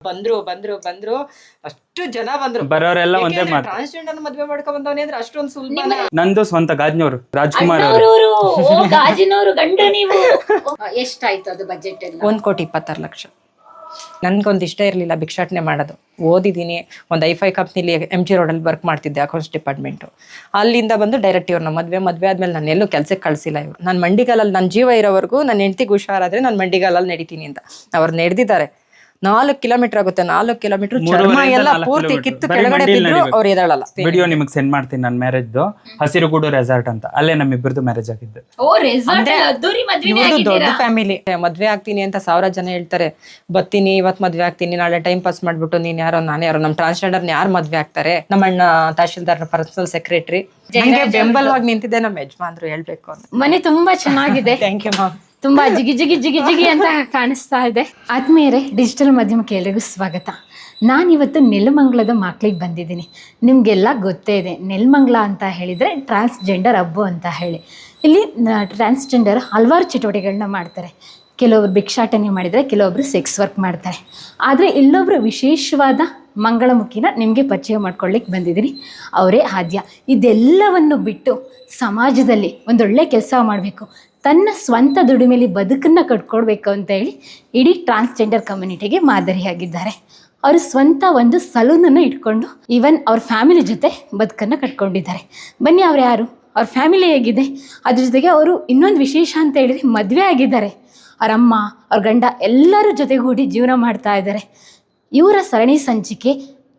ಬಂದ್ರು ಬಂದ್ರು ಬಂದ್ರು. ಅಷ್ಟು ಜನ ಬಂದ್ರು. ಬರೋರೆಲ್ಲ ಒಂದೇ ಮಾತು. ಟ್ರಾನ್ಸ್ಜೆಂಡರ್ ಮದ್ವೆ ಮಾಡ್ಕೊಂಡ್ ಬಂದವನೇ ಅಂದ್ರೆ ಅಷ್ಟೊಂದು ಸುಲಭ ನಂದು ಸ್ವಂತ ಗಾಜ್ನವ್ರು ರಾಜ್ಕುಮಾರ್ ಅವರು. ಓ, ಗಾಜಿನವ್ರು ಗಂಡ ನೀವು. ಎಷ್ಟಾಯ್ತು ಅದು ಬಜೆಟ್ ಎಲ್ಲ? ಒಂದ್ ಕೋಟಿ ಇಪ್ಪತ್ತಾರು ಲಕ್ಷ. ನನ್ಗೊಂದು ಇಷ್ಟ ಇರ್ಲಿಲ್ಲ ಭಿಕ್ಷಾಟನೆ ಮಾಡೋದು. ಓದಿದ್ದೀನಿ ಒಂದು ಐಫೈ ಫೈ ಕಂಪ್ನಿಲಿ ಎಂ ಜಿ ರೋಡಲ್ಲಿ ವರ್ಕ್ ಮಾಡ್ತಿದ್ದೆ ಅಕೌಂಟ್ಸ್ ಡಿಪಾರ್ಟ್ಮೆಂಟು ಅಲ್ಲಿಂದ ಬಂದು ಡೈರೆಕ್ಟ್ ಇವ್ರನ್ನ ಮದುವೆ ಮದುವೆ ಆದ್ಮೇಲೆ ನಾನು ಎಲ್ಲೂ ಕೆಲಸಕ್ಕೆ ಕಳಿಸಿಲ್ಲ ಇವ್ರು. ನಾನು ಮಂಡಿಗಾಲಲ್ಲಿ ನನ್ನ ಜೀವ ಇರೋವರೆಗೂ ನನ್ನ ಹೆಂಡತಿಗೆ ಹುಷಾರಾದ್ರೆ ನಾನು ಮಂಡಿಗಾಲಲ್ಲಿ ನಡೀತೀನಿ ಅಂತ. ಅವ್ರು ನಡೆದಿದ್ದಾರೆ. ನಾಲ್ಕು ಕಿಲೋಮೀಟರ್ ಆಗುತ್ತೆ. ನಾಲ್ಕು ಕಿಲೋಮೀಟರ್ ಚರ್ಮ ಎಲ್ಲ ಪೂರ್ತಿ. ಕಿತ್ತು ಕೆಳಗಡೆ ಬಿದ್ದು ಬಿದ್ರು. ಅವ್ರು ಎದಳಲ್ಲ ವಿಡಿಯೋ ನಿಮಗೆ ಸೆಂಡ್ ಮಾಡ್ತೀನಿ ನನ್ನ ಮ್ಯಾರೇಜ್ದು ಹಸಿರುಗೂಡು ರೆಸಾರ್ಟ್ ಅಂತ. ಅಲ್ಲೇ ನಮ್ಮಿಬ್ಬರದು ಮ್ಯಾರೇಜ್ ಆಗಿದ್ದು. ಇವ್ರದ್ದು ದೊಡ್ಡ ಫ್ಯಾಮಿಲಿ ಮದ್ವೆ ಆಗ್ತೀನಿ ಅಂತ ಸಾವಿರ ಜನ ಹೇಳ್ತಾರೆ. ಬತ್ತೀನಿ ಇವತ್ ಮದ್ವೆ ಆಗ್ತೀನಿ ನಾಳೆ ಟೈಮ್ ಪಾಸ್ ಮಾಡ್ಬಿಟ್ಟು ನೀನ್ ಯಾರೋ ನಾನು ಯಾರೋ ನಮ್ ಟ್ರಾನ್ಸ್ಜೆಂಡರ್ ಯಾರು ಮದ್ವೆ ಆಗ್ತಾರೆ? ನಮ್ಮ ಅಣ್ಣ ತಹಶೀಲ್ದಾರ್ ಪರ್ಸನಲ್ ಸೆಕ್ರೆಟರಿ ನಂಗೆ ಬೆಂಬಲವಾಗಿ ನಿಂತಿದ್ದೆ ನಮ್ಮ ಯಜಮಾನ್ರು ಹೇಳ್ಬೇಕು ಅಂತ. ಮನೆ ತುಂಬಾ ಚೆನ್ನಾಗಿದೆ. ಥ್ಯಾಂಕ್ ಯು ಮ್ಯಾಮ್ ತುಂಬಾ ಜಿಗಿ ಜಿಗಿ ಜಿಗಿ ಜಿಗಿ ಅಂತ ಕಾಣಿಸ್ತಾ ಇದೆ. ಆತ್ಮೀಯರೇ ಡಿಜಿಟಲ್ ಮಾಧ್ಯಮಕ್ಕೆ ಎಲ್ರಿಗೂ ಸ್ವಾಗತ. ನಾನಿವತ್ತು ನೆಲಮಂಗಲದ ಮಕ್ಳಿಗೆ ಬಂದಿದ್ದೀನಿ. ನಿಮಗೆಲ್ಲ ಗೊತ್ತೇ ಇದೆ, ನೆಲಮಂಗಲ ಅಂತ ಹೇಳಿದರೆ ಟ್ರಾನ್ಸ್ಜೆಂಡರ್ ಹಬ್ಬು ಅಂತ ಹೇಳಿ. ಇಲ್ಲಿ ಟ್ರಾನ್ಸ್ಜೆಂಡರ್ ಹಲವಾರು ಚಟುವಟಿಕೆಗಳನ್ನ ಮಾಡ್ತಾರೆ. ಕೆಲವೊಬ್ರು ಭಿಕ್ಷಾಟನೆ ಮಾಡಿದರೆ, ಕೆಲವೊಬ್ರು ಸೆಕ್ಸ್ ವರ್ಕ್ ಮಾಡ್ತಾರೆ. ಆದರೆ ಇಲ್ಲೊಬ್ರು ವಿಶೇಷವಾದ ಮಂಗಳಮುಖಿನ ನಿಮಗೆ ಪರಿಚಯ ಮಾಡ್ಕೊಳ್ಳಿಕ್ಕೆ ಬಂದಿದ್ದೀನಿ. ಅವರೇ ಆದ್ಯ. ಇದೆಲ್ಲವನ್ನು ಬಿಟ್ಟು ಸಮಾಜದಲ್ಲಿ ಒಂದೊಳ್ಳೆ ಕೆಲಸ ಮಾಡಬೇಕು. ತನ್ನ ಸ್ವಂತ ದುಡಿಮೆಲಿ ಬದುಕನ್ನು ಕಟ್ಕೊಡ್ಬೇಕು ಅಂತ ಹೇಳಿ ಇಡೀ ಟ್ರಾನ್ಸ್ಜೆಂಡರ್ ಕಮ್ಯುನಿಟಿಗೆ ಮಾದರಿಯಾಗಿದ್ದಾರೆ. ಅವರು ಸ್ವಂತ ಒಂದು ಸಲೂನನ್ನು ಇಟ್ಕೊಂಡು ಈವನ್ ಅವ್ರ ಫ್ಯಾಮಿಲಿ ಜೊತೆ ಬದುಕನ್ನು ಕಟ್ಕೊಂಡಿದ್ದಾರೆ. ಬನ್ನಿ ಅವ್ರು ಯಾರು? ಅವ್ರ ಫ್ಯಾಮಿಲಿ ಹೇಗಿದೆ? ಅದ್ರ ಜೊತೆಗೆ ಅವರು ಇನ್ನೊಂದು ವಿಶೇಷ ಅಂತ ಹೇಳಿದ್ರೆ ಮದುವೆ ಆಗಿದ್ದಾರೆ. ಅವ್ರ ಅಮ್ಮ, ಅವ್ರ ಗಂಡ ಎಲ್ಲರ ಜೊತೆಗೂಡಿ ಜೀವನ ಮಾಡ್ತಾ ಇದ್ದಾರೆ. ಇವರ ಸರಣಿ ಸಂಚಿಕೆ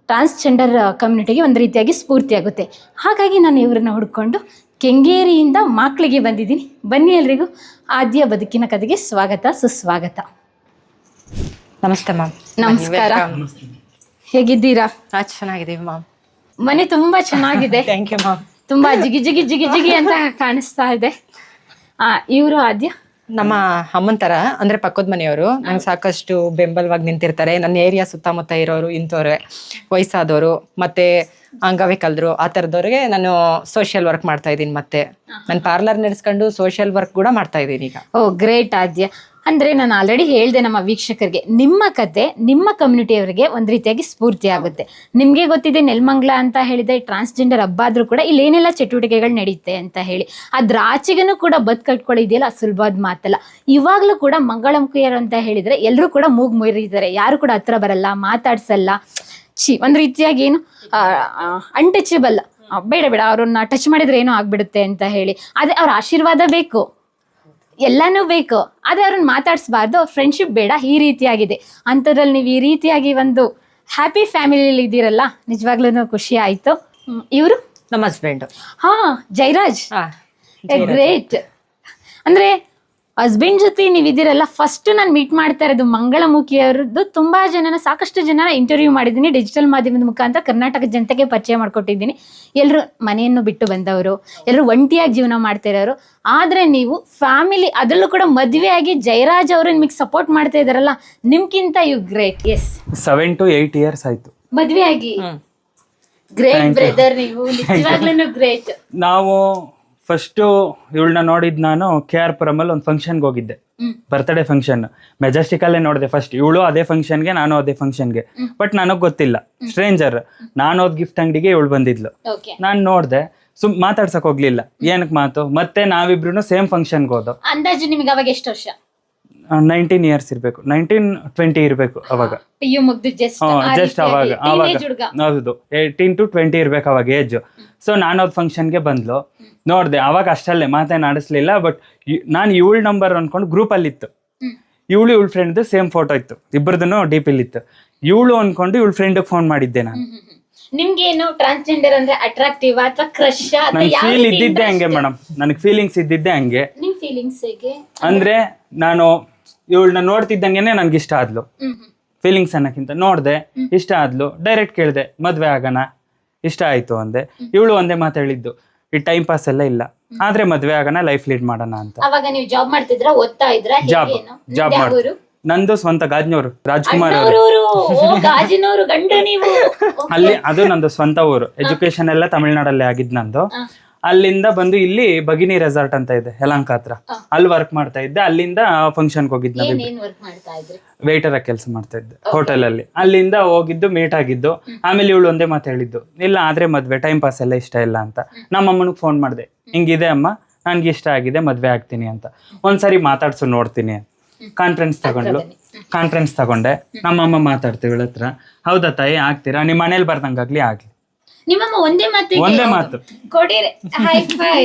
ಟ್ರಾನ್ಸ್ಜೆಂಡರ್ ಕಮ್ಯುನಿಟಿಗೆ ಒಂದು ರೀತಿಯಾಗಿ ಸ್ಫೂರ್ತಿಯಾಗುತ್ತೆ. ಹಾಗಾಗಿ ನಾನು ಇವರನ್ನ ಹುಡ್ಕೊಂಡು ಕೆಂಗೇರಿಯಿಂದ ಮಕ್ಕಳಿಗೆ ಬಂದಿದ್ದೀನಿ. ಬನ್ನಿ ಎಲ್ರಿಗೂ. ಆದ್ಯ ಬದುಕಿನ ಕಥೆಗೆ ಸ್ವಾಗತ ಸುಸ್ವಾಗತ. ನಮಸ್ತೆ ಮ್ಯಾಮ್. ನಮಸ್ಕಾರ. ಹೇಗಿದ್ದೀರಾ? ಚೆನ್ನಾಗಿದ್ದೀವಿ ಮ್ಯಾಮ್. ಮನೆ ತುಂಬಾ ಚೆನ್ನಾಗಿದೆ. Thank you ma'am. ತುಂಬಾ ಜಿಗಿ ಜಿಗಿ ಜಿಗಿ ಜಿಗಿ ಅಂತ ಕಾಣಿಸ್ತಾ ಇದೆ. ಆ ಇವರು ಆದ್ಯ? ನಮ್ಮ ಅಮ್ಮನ ತರ ಅಂದ್ರೆ ಪಕ್ಕದ ಮನೆಯವರು. ನಂಗೆ ಸಾಕಷ್ಟು ಬೆಂಬಲವಾಗಿ ನಿಂತಿರ್ತಾರೆ. ನನ್ನ ಏರಿಯಾ ಸುತ್ತಮುತ್ತ ಇರೋರು ಇಂಥವ್ರೆ ವಯಸ್ಸಾದವರು ಮತ್ತೆ ಅಂಗವಿಕಲರು ಆ ಥರದವ್ರಿಗೆ ನಾನು ಸೋಷಿಯಲ್ ವರ್ಕ್ ಮಾಡ್ತಾ ಇದ್ದೀನಿ ಮತ್ತೆ. ನಾನು ಪಾರ್ಲರ್ ನಡೆಸ್ಕೊಂಡು ಸೋಷಿಯಲ್ ವರ್ಕ್ ಕೂಡ ಮಾಡ್ತಾ ಇದ್ದೀನಿ ಈಗ. Oh great Aadya. ಅಂದ್ರೆ ನಾನು ಆಲ್ರೆಡಿ ಹೇಳಿದೆ ನಮ್ಮ ವೀಕ್ಷಕರಿಗೆ ನಿಮ್ಮ ಕತೆ ನಿಮ್ಮ ಕಮ್ಯುನಿಟಿಯವರಿಗೆ ಒಂದ್ ರೀತಿಯಾಗಿ ಸ್ಫೂರ್ತಿ ಆಗುತ್ತೆ. ನಿಮಗೆ ಗೊತ್ತಿದೆ ನೆಲಮಂಗ್ಲ ಅಂತ ಹೇಳಿದ್ರೆ ಟ್ರಾನ್ಸ್ಜೆಂಡರ್ ಹಬ್ಬ ಆದ್ರೂ ಕೂಡ ಇಲ್ಲಿ ಏನೆಲ್ಲ ಚಟುವಟಿಕೆಗಳು ನಡೆಯುತ್ತೆ ಅಂತ ಹೇಳಿ. ಅದ್ರ ಆಚೆಗೂ ಕೂಡ ಬದ್ ಕಟ್ಕೊಳ್ಳೋದಿದೆಯಲ್ಲ ಸುಲಭದ ಮಾತಲ್ಲ. ಇವಾಗಲೂ ಕೂಡ ಮಂಗಳಮುಖಿಯರು ಅಂತ ಹೇಳಿದ್ರೆ ಎಲ್ಲರೂ ಕೂಡ ಮೂಗ್ ಮುರಿದಿದ್ದಾರೆ ಯಾರು ಕೂಡ ಹತ್ರ ಬರಲ್ಲ ಮಾತಾಡ್ಸಲ್ಲ. ಛಿ ಒಂದು ರೀತಿಯಾಗಿ ಏನು ಅನ್ಟಚಬಲ್ ಬೇಡ ಬೇಡ ಅವ್ರನ್ನ ಟಚ್ ಮಾಡಿದ್ರೆ ಏನೋ ಆಗ್ಬಿಡುತ್ತೆ ಅಂತ ಹೇಳಿ. ಅದೇ ಅವ್ರ ಆಶೀರ್ವಾದ ಬೇಕು. ಎಲ್ಲನೂ ಬೇಕು. ಆದರೆ ಅವ್ರನ್ನ ಮಾತಾಡಿಸ್ಬಾರ್ದು. ಫ್ರೆಂಡ್ಶಿಪ್ ಬೇಡ. ಈ ರೀತಿಯಾಗಿದೆ. ಅಂಥದ್ರಲ್ಲಿ ನೀವು ಈ ರೀತಿಯಾಗಿ ಒಂದು ಹ್ಯಾಪಿ ಫ್ಯಾಮಿಲಿಯಲ್ಲಿ ಇದ್ದೀರಲ್ಲ ನಿಜವಾಗ್ಲೂ ಖುಷಿ ಆಯಿತು. ಇವರು? ನಮ್ಮ ಹಸ್ಬೆಂಡ್ ಹಾ ಜೈರಾಜ್. ಗ್ರೇಟ್ ಅಂದ್ರೆ ಹಸ್ಬೆಂಡ್ ಜೊತೆ ನೀವು ಇದ್ದೀರಲ್ಲ ಫಸ್ಟ್ ನಾನು ಮೀಟ್ ಮಾಡ್ತಾ ಇರೋದು ಮಂಗಳಮುಖಿ ಅವರದ್ದು. ತುಂಬಾ ಜನನ ಸಾಕಷ್ಟು ಜನನ ಇಂಟರ್ವ್ಯೂ ಮಾಡಿದ್ದೀನಿ. ಡಿಜಿಟಲ್ ಮಾಧ್ಯಮದ ಮುಖಾಂತರ ಕರ್ನಾಟಕ ಜನತೆಗೆ ಪರಿಚಯ ಮಾಡ್ಕೊಟ್ಟಿದ್ದೀನಿ. ಎಲ್ಲರೂ ಮನೆಯನ್ನು ಬಿಟ್ಟು ಬಂದವರು ಎಲ್ಲರೂ ಒಂಟಿಯಾಗಿ ಜೀವನ ಮಾಡ್ತಿರೋರು ಆದ್ರೆ ನೀವು ಫ್ಯಾಮಿಲಿ ಅದರಲ್ಲೂ ಕೂಡ ಮದುವೆ ಆಗಿ ಜಯರಾಜ್ ಅವರು ನಿಮಗೆ ಸಪೋರ್ಟ್ ಮಾಡ್ತಾ ಇದಾರಲ್ಲ ನಿಮ್ಗಿಂತ you great yes seven to eight years ಆಯ್ತು. ಮದ್ವೆ ಆಗಿ. ಗ್ರೇಟ್ ಬ್ರದರ್ ನೀವು ನಿಜವಾಗ್ಲೂ ಗ್ರೇಟ್ ನಾವು ಫಸ್ಟು ಇವಳನ್ನ ನೋಡಿದ್ ನಾನು ಕೆ ಆರ್ ಪುರಮಲ್ಲಿ ಒಂದು ಫಂಕ್ಷನ್ಗೆ ಹೋಗಿದ್ದೆ. ಬರ್ತ್ಡೇ ಫಂಕ್ಷನ್ ಮೆಜೆಸ್ಟಿಕಲ್ಲೇ ನೋಡಿದೆ ಫಸ್ಟ್ ಇವಳು ಅದೇ ಫಂಕ್ಷನ್ಗೆ ನಾನು ಅದೇ ಫಂಕ್ಷನ್ಗೆ ಬಟ್ ನನಗೆ ಗೊತ್ತಿಲ್ಲ. ಸ್ಟ್ರೇಂಜರ್ ನಾನು ಹೋದ್ ಗಿಫ್ಟ್ ಅಂಗಡಿಗೆ ಇವಳು ಬಂದಿದ್ಲು. ನಾನು ನೋಡಿದೆ. ಸುಮ್ ಮಾತಾಡ್ಸಕ್ ಹೋಗ್ಲಿಲ್ಲ. ಏನಕ್ಕೆ ಮಾತು? ಮತ್ತೆ ನಾವಿಬ್ರು ಸೇಮ್ ಫಂಕ್ಷನ್ಗೆ ಹೋದೋ. ಅಂದಾಜು ನಿಮ್ಗೆ ಅವಾಗ ಎಷ್ಟು ವರ್ಷ? ನೈನ್ಟೀನ್ ಇಯರ್ಸ್ ಇರಬೇಕು. ನೈನ್ಟೀನ್ ಟ್ವೆಂಟಿ ಇರಬೇಕು ಅವಾಗ. ಜಸ್ಟ್ ಅವಾಗ ಅವಾಗ. ಹೌದು. ಏಯ್ಟೀನ್ ಟು ಟ್ವೆಂಟಿ ಇರಬೇಕು ಅವಾಗ ಏಜ್ ಸೊ ನಾನು ಅವ್ರ ಫಂಕ್ಷನ್ಗೆ ಬಂದ್ಲು. ನೋಡಿದೆ ಅವಾಗ ಅಷ್ಟಲ್ಲೇ ಮಾತನಾಡಿಸ್ಲಿಲ್ಲ ಬಟ್ ನಾನು ಇವಳ ನಂಬರ್ ಅನ್ಕೊಂಡು ಗ್ರೂಪಲ್ಲಿ ಇತ್ತು. ಇವಳು ಇವಳ ಫ್ರೆಂಡ್ದು ಸೇಮ್ ಫೋಟೋ ಇತ್ತು. ಇಬ್ಬರದನ್ನು ಡಿ ಇತ್ತು. ಇವಳು ಅನ್ಕೊಂಡು ಇವಳ ಫ್ರೆಂಡ್ಗೆ ಫೋನ್ ಮಾಡಿದ್ದೆ ನಾನು. ನಿಮ್ಗೆ ಏನು ಟ್ರಾನ್ಸ್ಜೆಂಡರ್ ಅಂದ್ರೆ ಅಟ್ರಾಕ್ಟಿವ್ ಅಥವಾ ಕ್ರಶ್ ನನಗೆ ಫೀಲ್ ಇದ್ದಿದ್ದೆ ಹಂಗೆ ಮೇಡಮ್ ನನಗೆ ಫೀಲಿಂಗ್ಸ್ ಇದ್ದಿದ್ದೆ ಹಂಗೆ. ನಿಮ್ ಫೀಲಿಂಗ್ಸ್ ಹೇಗೆ? ಅಂದ್ರೆ ನಾನು ಇವಳನ್ನ ನೋಡ್ತಿದ್ದಂಗೆನೆ ನನ್ಗೆ ಇಷ್ಟ ಆದ್ಲು ಫೀಲಿಂಗ್ಸ್ ಅನ್ನಕ್ಕಿಂತ ನೋಡ್ದೆ ಇಷ್ಟ ಆದ್ಲು. ಡೈರೆಕ್ಟ್ ಕೇಳ್ದೆ ಮದ್ವೆ ಆಗೋಣ ಇಷ್ಟ ಆಯ್ತು ಅಂದೆ. ಇವಳು ಒಂದೇ ಮಾತು ಹೇಳಿದ್ದು ಈ ಟೈಮ್ ಪಾಸ್ ಎಲ್ಲ ಇಲ್ಲ. ಆದ್ರೆ ಮದ್ವೆ ಆಗೋಣ ಲೈಫ್ ಲೀಡ್ ಮಾಡೋಣ ಅಂತ. ಅವಾಗ ನೀವು ಜಾಬ್ ಮಾಡ್ತಿದ್ರ ಓದ್ತಾ ಇದ್ರ ಜಾಬ್ ಜಾಬ್ ಮಾಡ್ ನಂದು ಸ್ವಂತ ಗಾಜ್ನವ್ರು ರಾಜ್ಕುಮಾರ್ ಅವರು. ಅಲ್ಲಿ ಅದು ನಂದು ಸ್ವಂತ ಊರು. ಎಜುಕೇಶನ್ ಎಲ್ಲ ತಮಿಳ್ನಾಡಲ್ಲೇ ಆಗಿದ್ ನಂದು. ಅಲ್ಲಿಂದ ಬಂದು ಇಲ್ಲಿ ಭಗಿನಿ ರೆಸಾರ್ಟ್ ಅಂತ ಇದೆ ಯಲಂಕ ಹತ್ರ ಅಲ್ಲಿ ವರ್ಕ್ ಮಾಡ್ತಾ ಇದ್ದೆ. ಅಲ್ಲಿಂದ ಫಂಕ್ಷನ್ ಇದ್ರಿ? ವೇಟರ್ ಆಗಿ ಕೆಲಸ ಮಾಡ್ತಾ ಇದ್ದೆ ಹೋಟೆಲ್ ಅಲ್ಲಿ. ಅಲ್ಲಿಂದ ಹೋಗಿದ್ದು ಮೀಟ್ ಆಗಿದ್ದು. ಆಮೇಲೆ ಇವಳು ಒಂದೇ ಮಾತು ಹೇಳಿದ್ದು ಇಲ್ಲ ಆದ್ರೆ ಮದ್ವೆ ಟೈಮ್ ಪಾಸ್ ಎಲ್ಲ ಇಷ್ಟ ಇಲ್ಲ ಅಂತ. ನಮ್ಮ ಅಮ್ಮನಿಗೆ ಫೋನ್ ಮಾಡಿದೆ ಹಿಂಗಿದೆ ಅಮ್ಮ ನನ್ಗೆ ಇಷ್ಟ ಆಗಿದೆ ಮದ್ವೆ ಆಗ್ತೀನಿ ಅಂತ. ಒಂದ್ಸರಿ ಮಾತಾಡ್ಸು ನೋಡ್ತೀನಿ ಕಾನ್ಫರೆನ್ಸ್ ತಗೊಂಡ್ಲು ಕಾನ್ಫರೆನ್ಸ್ ತಗೊಂಡೆ. ನಮ್ಮಮ್ಮ ಮಾತಾಡ್ತೀವಿ ಹತ್ರ ಹೌದಾ ತಾಯಿ ಆಗ್ತೀರಾ? ನಿಮ್ಮ ಮನೇಲಿ ಬರ್ದಂಗಾಗ್ಲಿ ಆಗ್ಲಿ. ನಿಮ್ಮಮ್ಮ ಒಂದೇ ಮಾತಿಗೆ ಒಂದೇ ಮಾತು. ಕೊಡಿ ಹೈ ಫೈ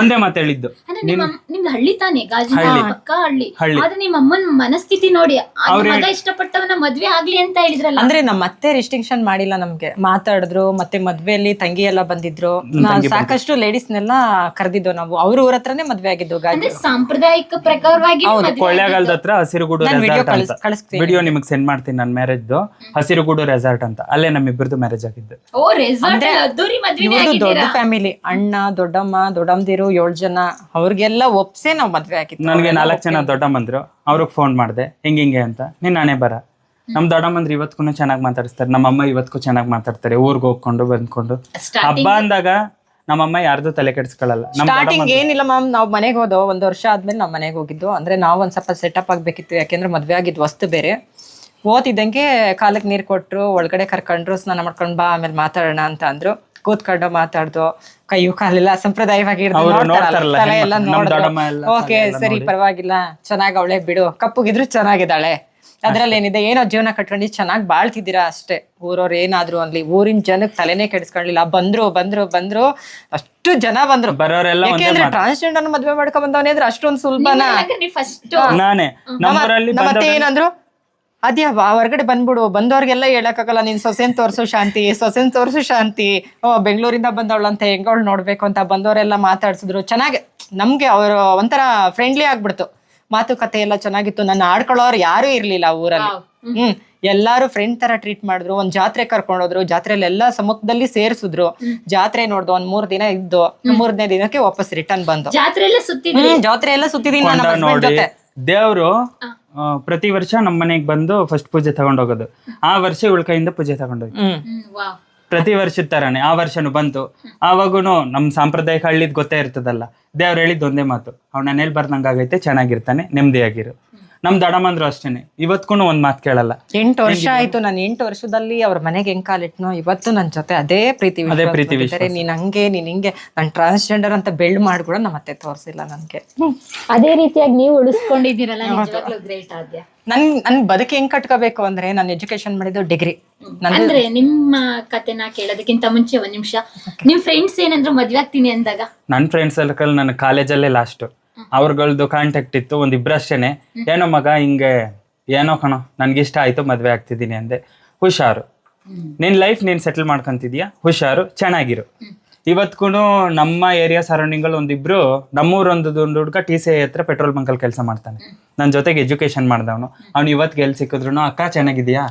ಒಂದೇ ಮಾತು ಹೇಳಿದ್ದು. ಅಂದ್ರೆ ನಿಮ್ಮ ನಿಮ್ದು ಹಳ್ಳಿ ತಾನೆ? ಗಾಜಿನ ಹಳ್ಳಿ. ಪಕ್ಕ ಹಳ್ಳಿ. ಹಳ್ಳಿ. ಆದ್ರೆ ನಿಮ್ಮ ಅಮ್ಮನ ಮನಸ್ಥಿತಿ ನೋಡಿ ಆ ಅವ್ರು ಮಗ ಇಷ್ಟಪಟ್ಟವನ ಮದ್ವೆ ಆಗ್ಲಿ ಅಂತ ಹೇಳಿದ್ರಲ್ಲ. ಅಂದ್ರೆ ನಮ್ಮ ಮತ್ತೆ ರಿಸ್ಟ್ರಿಕ್ಷನ್ ಮಾಡಿಲ್ಲ ನಮ್ಗೆ. ಮಾತಾಡಿದ್ರು ಮತ್ತೆ ಮದ್ವೆಯಲ್ಲಿ ತಂಗಿ ಎಲ್ಲ ಬಂದಿದ್ರು. ಸಾಕಷ್ಟು ಸಾಕಷ್ಟು ಲೇಡೀಸ್ನೆಲ್ಲ ಕರೆದಿದ್ದು ನಾವು. ಅವ್ರ ಊರ ಹತ್ರನೇ ಮದ್ವೆ ಆಗಿದ್ದು ಗಾಡಿ ಅಂದ್ರೆ ಸಾಂಪ್ರದಾಯಿಕ ಪ್ರಕಾರವಾಗಿ ಮದ್ವೆ ಕೊಳ್ಳೇಗಾಲದ ಹತ್ರ ಹಸಿರುಗೂಡು ನಾನ್ ರೆಸಾರ್ಟ್ ಅಂತ. ಕಳಿಸ್ತೀನಿ. ವಿಡಿಯೋ ನಿಮಗೆ ಸೆಂಡ್ ಮಾಡ್ತೀನಿ ನನ್ನ ಮ್ಯಾರೇಜ್ದು ಹಸಿರುಗೂಡು ರೆಸಾರ್ಟ್ ಅಂತ. ಅಲ್ಲೇ ನಮ್ಮಿಬ್ಬರದು ಮ್ಯಾರೇಜ್ ಆಗಿದ್ದು. ಓ ರೆಸಾರ್ಟ್ ಅದ್ದೂರಿ ಮದ್ವೆನೇ ಇವ್ರದ್ದು ದೊಡ್ಡ ಆಗಿದ್ದೀರಾ? ಫ್ಯಾಮಿಲಿ ಅಣ್ಣ ದೊಡ್ಡಮ್ಮ ದೊಡ್ಡಮ್ಮದಿರು ಏಳ್ ಜನ ಅವ್ರಿಗೆಲ್ಲ ಒಪ್ಸೆ ನಾವ್ ಮದ್ವೆ ಆಗಿದ್ದು. ನನಗೆ ನಾಲ್ಕು ಜನ ದೊಡ್ಡಮ್ಮಂದ್ರು ಅವ್ರಿಗೆ ಫೋನ್ ಮಾಡಿದೆ ಹಿಂಗೆ ಹಿಂಗೆ ಅಂತ. ನೀನ್ ನಾನೇ ಬರ. ನಮ್ಮ ದೊಡ್ಡಮ್ಮಂದ್ರ ಇವತ್ಗೂ ಚೆನ್ನಾಗಿ ಮಾತಾಡಿಸ್ತಾರೆ ನಮ್ಮಮ್ಮ ಇವತ್ಗೂ ಚೆನ್ನಾಗಿ ಮಾತಾಡ್ತಾರೆ ಊರಿಗೆ ಹೋಗ್ಕೊಂಡು ಬಂದ್ಕೊಂಡು. ಹಬ್ಬ ಅಂದಾಗ ನಮ್ಮಮ್ಮ ಯಾರ್ದು ತಲೆ ಕೆಡಿಸ್ಕೊಳ್ಳಲ್ಲ ನಮ್ಮ ಸ್ಟಾರ್ಟಿಂಗ್ ಏನಿಲ್ಲ ಮ್ಯಾಮ್ ನಾವ್ ಮನೆಗೆ ಹೋದೋ ಒಂದ್ ವರ್ಷ ಆದ್ಮೇಲೆ ನಮ್ಮ ಮನೆಗೆ ಹೋಗಿದ್ದು. ಅಂದ್ರೆ ನಾವ್ ಒಂದ್ ಸ್ವಲ್ಪ ಸೆಟ್ ಅಪ್ ಆಗ್ಬೇಕಿತ್ತು ಯಾಕೆಂದ್ರೆ ಮದ್ವೆ ಆಗಿದ್ ವಸ್ತು ಬೇರೆ. ಓದಿದ್ದಂಗೆ ಕಾಲಕ್ಕೆ ನೀರು ಕೊಟ್ರು ಒಳಗಡೆ ಕರ್ಕೊಂಡ್ರು ಸ್ನಾನ ಮಾಡ್ಕೊಂಡ್ ಬಾ ಆಮೇಲೆ ಮಾತಾಡೋಣ ಅಂತ ಅಂದ್ರು. ಕೂತ್ಕೊಂಡು ಮಾತಾಡ್ದು. ಕೈಯು ಕಾಲೆಲ್ಲ ಸಂಪ್ರದಾಯವಾಗಿ ಓಕೆ ಸರಿ ಪರವಾಗಿಲ್ಲ. ಚೆನ್ನಾಗ್ ಅವಳೆ ಬಿಡು. ಕಪ್ಪುಗಿದ್ರು ಚೆನ್ನಾಗಿದ್ದಾಳೆ. ಅದ್ರಲ್ಲಿ ಏನಿದೆ? ಏನೋ ಜೀವನ ಕಟ್ಕೊಂಡು ಚೆನ್ನಾಗಿ ಬಾಳ್ತಿದ್ದೀರಾ ಅಷ್ಟೇ. ಊರವ್ರು ಏನಾದ್ರು ಅನ್ಲಿ ಊರಿನ ಜನಕ್ಕೆ ತಲೆನೇ ಕೆಡಿಸ್ಕೊಳ್ಳಿಲ್ಲ ಬಂದ್ರು ಬಂದ್ರು ಬಂದ್ರು. ಅಷ್ಟು ಜನ ಬಂದ್ರು. ಯಾಕೆಂದ್ರೆ ಟ್ರಾನ್ಸ್ಜೆಂಡರ್ ಮದ್ವೆ ಮಾಡ್ಕೊಂಡ್ ಬಂದವನೇ ಅಂದ್ರೆ ಅಷ್ಟೊಂದು ಸುಲಭನಾ? ಫಸ್ಟ್ ನಾನೇ. ಏನಂದ್ರು? ಅದ್ಯಾ ಹೊರಗಡೆ ಬಂದ್ಬಿಡು ಬಂದವ್ರಿಗೆಲ್ಲ ಹೇಳಕ್ಕಾಗಲ್ಲ ನೀನ್ ಸೊಸೆನ್ ತೋರ್ಸು ಶಾಂತಿ ಸೊಸೆನ್ ತೋರ್ಸು ಶಾಂತಿ. ಓ ಬೆಂಗಳೂರಿಂದ ಬಂದವಳು ಅಂತ ಹೆಂಗವಳು ನೋಡ್ಬೇಕು ಅಂತ ಬಂದವರೆಲ್ಲ ಮಾತಾಡ್ಸಿದ್ರು. ಚೆನ್ನಾಗಿ ನಮ್ಗೆ ಅವರು ಒಂಥರ ಫ್ರೆಂಡ್ಲಿ ಆಗ್ಬಿಡ್ತು. ಮಾತುಕತೆ ಎಲ್ಲ ಚೆನ್ನಾಗಿತ್ತು. ನನ್ನ ಆಡ್ಕೊಳ್ಳೋರು ಯಾರು ಇರ್ಲಿಲ್ಲ ಊರಲ್ಲಿ. ಹ್ಮ್. ಎಲ್ಲಾರು ಫ್ರೆಂಡ್ ತರ ಟ್ರೀಟ್ ಮಾಡಿದ್ರು. ಒಂದ್ ಜಾತ್ರೆ ಕರ್ಕೊಂಡೋದ್ರು ಜಾತ್ರೆಯಲ್ಲಿ ಎಲ್ಲಾ ಸಮುಖದಲ್ಲಿ ಸೇರ್ಸಿದ್ರು ಜಾತ್ರೆ ನೋಡ್ದು ಒಂದ್ ಮೂರ್ ದಿನ ಇದ್ದು ಮೂರನೇ ದಿನಕ್ಕೆ ವಾಪಸ್ ರಿಟರ್ನ್ ಬಂದು. ಜಾತ್ರೆ ಎಲ್ಲ ಸುತ್ತಿದೀನಿ ನಾನು ಜೊತೆ. ದೇವ್ರು ಪ್ರತಿ ವರ್ಷ ನಮ್ಮ ಮನೆಗೆ ಬಂದು ಫಸ್ಟ್ ಪೂಜೆ ತಗೊಂಡೋಗೋದು ಆ ವರ್ಷ ಇವಳ ಕೈಯಿಂದ ಪೂಜೆ ತಗೊಂಡೋಗಿ ಪ್ರತಿ ವರ್ಷದ ತರಾನೆ ಆ ವರ್ಷನು ಬಂತು. ಆವಾಗೂ ನಮ್ಮ ಸಾಂಪ್ರದಾಯಿಕ ಹಳ್ಳಿದ್ ಗೊತ್ತೇ ಇರ್ತದಲ್ಲ ದೇವ್ರು ಹೇಳಿದ್ ಒಂದೇ ಮಾತು ಅವ್ನ ಮನೇಲಿ ಬರ್ದಂಗಾಗೈತೆ ಚೆನ್ನಾಗಿರ್ತಾನೆ ನೆಮ್ಮದಿಯಾಗಿರು ನಮ್ ದಡಮಂದ್ರು ಅಷ್ಟೇನೆ. ಇವತ್ಗೂ ಒಂದ್ ಮಾತು ಕೇಳಲ್ಲ. ಎಂಟು ವರ್ಷ ಆಯ್ತು ನಾನು ಎಂಟು ವರ್ಷದಲ್ಲಿ ಅವ್ರ ಮನೆಗೆ ಹೆಂಗ್ ಕಾಲಿಟ್ನೋ ಇವತ್ತು ನನ್ನ ಜೊತೆ ಅದೇ ಪ್ರೀತಿ ಅದೇ ವಿಶ್ವಾಸ ಪ್ರೀತಿ ವಿಚಾರ ನೀನ್ ಹಂಗೆ ನೀನ್ ಹಿಂಗೆ ನಾನು ಟ್ರಾನ್ಸ್ಜೆಂಡರ್ ಅಂತ ಬೆಳ್ಡ್ ಮಾಡಿ ಕೂಡ ನಮ್ಮ ಅತ್ತೆ ತೋರಿಸಿಲ್ಲ ನನ್ಗೆ. ಅದೇ ರೀತಿಯಾಗಿ ನೀವು ಉಳಿಸ್ಕೊಂಡಿದ್ದೀರಲ್ಲ ನಿಜವಾಗ್ಲೂ ಗ್ರೇಟ್ ಆದ್ಯ. ನನ್ ನನ್ ಬದುಕ ಹೆಂಗ್ ಕಟ್ಕೋಬೇಕು ಅಂದ್ರೆ ನಾನು ಎಜುಕೇಶನ್ ಮಾಡಿದ್ದು ಡಿಗ್ರಿ ಅಂದ್ರೆ ನಿಮ್ಮ ಕತೆನ ಕೇಳೋದಕ್ಕಿಂತ ಮುಂಚೆ ಒಂದ್ ನಿಮಿಷ. ನಿಮ್ ಫ್ರೆಂಡ್ಸ್ ಏನಂದ್ರು ಮದ್ವೆ ಆಗ್ತೀನಿ ಅಂದಾಗ? ನನ್ನ ಫ್ರೆಂಡ್ಸ್ ಸರ್ಕಲ್ ನನ್ನ ಕಾಲೇಜಲ್ಲೇ ಲಾಸ್ಟ್ ಅವ್ರಗಳ್ದು ಕಾಂಟ್ಯಾಕ್ಟ್ ಇತ್ತು ಒಂದು ಇಬ್ಬರಷ್ಟೇನೆ ಏನೋ ಮಗ ಹಿಂಗೆ ಏನೋ ಕಣೋ ನನ್ಗೆ ಇಷ್ಟ ಆಯ್ತು ಮದ್ವೆ ಆಗ್ತಿದ್ದೀನಿ ಅಂದೆ. ಹುಷಾರು. ನಿನ್ ಲೈಫ್ ನೀನ್ ಸೆಟಲ್ ಮಾಡ್ಕೊಂತಿದ್ಯಾ? ಹುಷಾರು ಚೆನ್ನಾಗಿರು. ಇವತ್ಗೂ ನಮ್ಮ ಏರಿಯಾ ಸರೌಂಡಿಂಗ್ ಅಲ್ಲಿ ಒಂದಿಬ್ರು ನಮ್ಮೂರೊಂದು ಒಂದು ಹುಡುಗ ಟಿ ಸಿ ಐ ಹತ್ರ ಪೆಟ್ರೋಲ್ ಬಂಕಲ್ಲಿ ಕೆಲಸ ಮಾಡ್ತಾನೆ. ನನ್ನ ಜೊತೆಗೆ ಎಜುಕೇಶನ್ ಮಾಡ್ದವನು. ಅವ್ನು ಇವತ್ತು ಗೆಲ್ ಸಿಕ್ಕಿದ್ರು ಅಕ್ಕ ಚೆನ್ನಾಗಿದ್ಯಾ?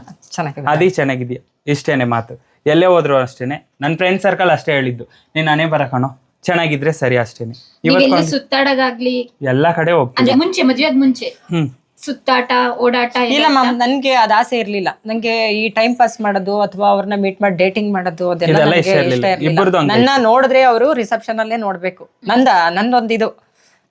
ಅದಿ ಚೆನ್ನಾಗಿದ್ಯಾ? ಇಷ್ಟೇನೆ ಮಾತು. ಎಲ್ಲೇ ಹೋದ್ರು ಅಷ್ಟೇನೆ. ನನ್ನ ಫ್ರೆಂಡ್ ಸರ್ಕಲ್ ಅಷ್ಟೇ ಹೇಳಿದ್ದು. ನೀನ್ ನಾನೇ ಬರಕಣೋ ಚೆನ್ನಾಗಿದ್ರೆ ಸರಿ ಅಷ್ಟೇನೆ. ಇವತ್ತು ನೀವೆಲ್ಲ ಸುತ್ತಾಡೋದಾಗ್ಲಿ? ಎಲ್ಲಾ ಕಡೆ ಹೋಗ್ತೀವಿ. ಅಂದ್ರೆ ಮುಂಚೆ ಮದ್ವೆ ಮುಂಚೆ? ಹ್ಮ್. ಸುತ್ತಾಟ ಓಡಾಟ ಎಲ್ಲ ಇಲ್ಲ ಮ್ಯಾಮ್ ನನ್ಗೆ ಅದ್ ಆಸೆ ಇರ್ಲಿಲ್ಲ. ನಂಗೆ ಈ ಟೈಮ್ ಪಾಸ್ ಮಾಡೋದು ಅಥವಾ ಅವ್ರನ್ನ ಮೀಟ್ ಮಾಡಿ ಡೇಟಿಂಗ್ ಮಾಡೋದು ಅದೆಲ್ಲ ಇದೆಲ್ಲ ನನಗೆ ಇಷ್ಟ ಇಷ್ಟ ಇರ್ಲಿಲ್ಲ. ಇರ್ಲಿಲ್ಲ ಇಬ್ರದ್ದು ಹಂಗೆ ನನ್ನ ನೋಡಿದ್ರೆ ಅವರು ರಿಸೆಪ್ಷನ್ ಅಲ್ಲೇ ನೋಡ್ಬೇಕು. ನಂದ ನಂದೊಂದಿದು.